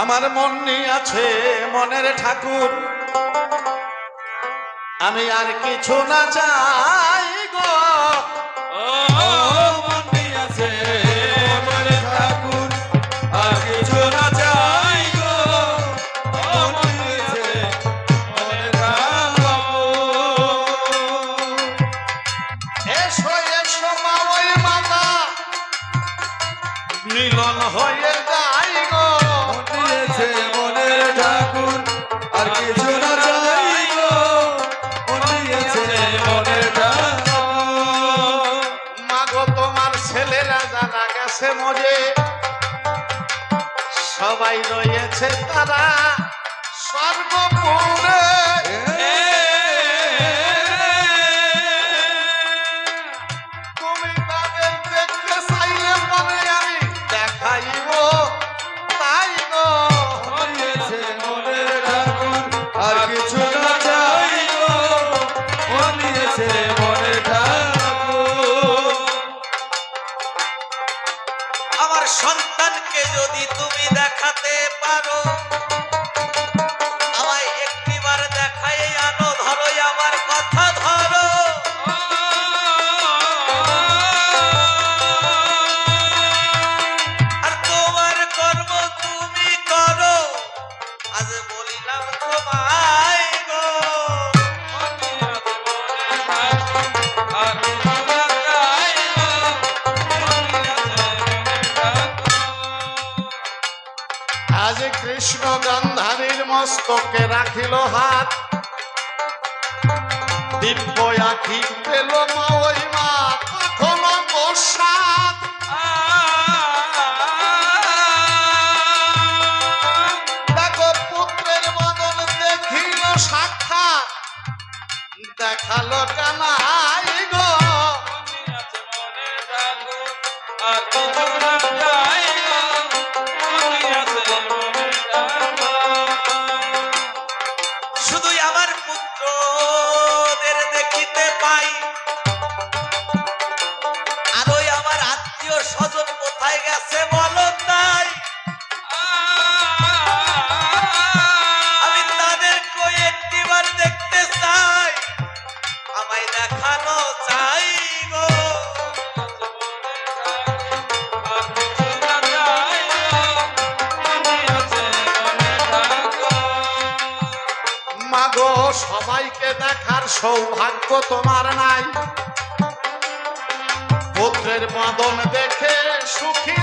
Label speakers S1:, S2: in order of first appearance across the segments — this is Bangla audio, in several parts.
S1: আমার মন আছে মনের ঠাকুর। আমি আর কিছু না চাই
S2: আছে মনে ঠাকুর, আর কিছু না
S1: মিলন হয়ে যাই গো।
S2: মনে আছে মনে ঠাকুর আর কিছু না চাই গো। মনে আছে মনে ঠাকুর।
S1: মাগো তোমার ছেলেরা যারা গেছে মরে সবাই রয়েছে তারা সর্বপুরে।
S3: আজ
S1: কৃষ্ণ গান্ধারীর মস্তকে রাখিল হাত। দিব্য আখি পেল মা ওই মা তখন প্রসাদ দেখিল কানাই গো।
S2: আর কিছু
S1: মাগো সবাইকে দেখার সৌভাগ্য তোমার নাই। পুত্রের মদন দেখে সুখী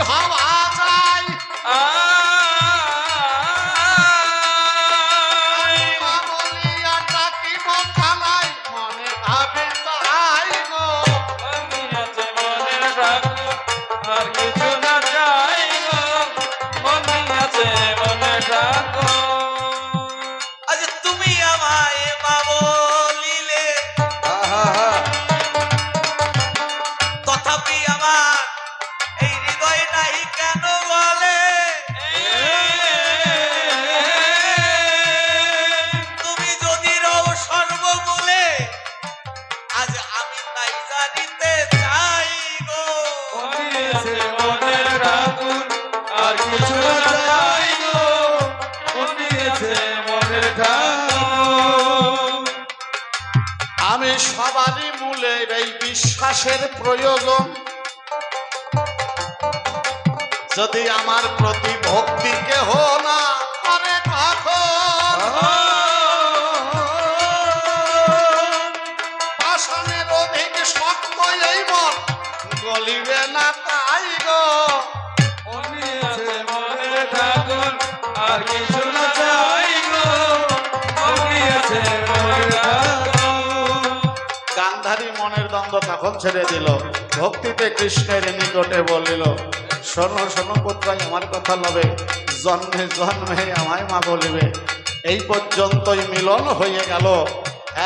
S3: আমি
S1: সবারই মূলে এই বিশ্বাসের প্রয়োজন। যদি আমার প্রতি ভক্তি কেহ না পাষাণের অধিক শক্ত গলিবে না
S2: আর
S1: মনের দ্বন্দ্ব তখন ছেড়ে দিল। ভক্তিতে কৃষ্ণের নিকটে বলিল, শোনো শোনো পুত্রাই, আমার কথা লবে। জন্মে জন্মে আমায় মা বলিবে। এই পর্যন্তই মিলন হয়ে গেল।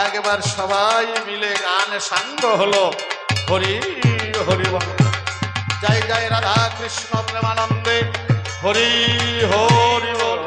S1: একবার সবাই মিলে গান সাঙ্গ হলো। হরি হরি জয় জয় রাধা কৃষ্ণ প্রেমানন্দে। হরি হরি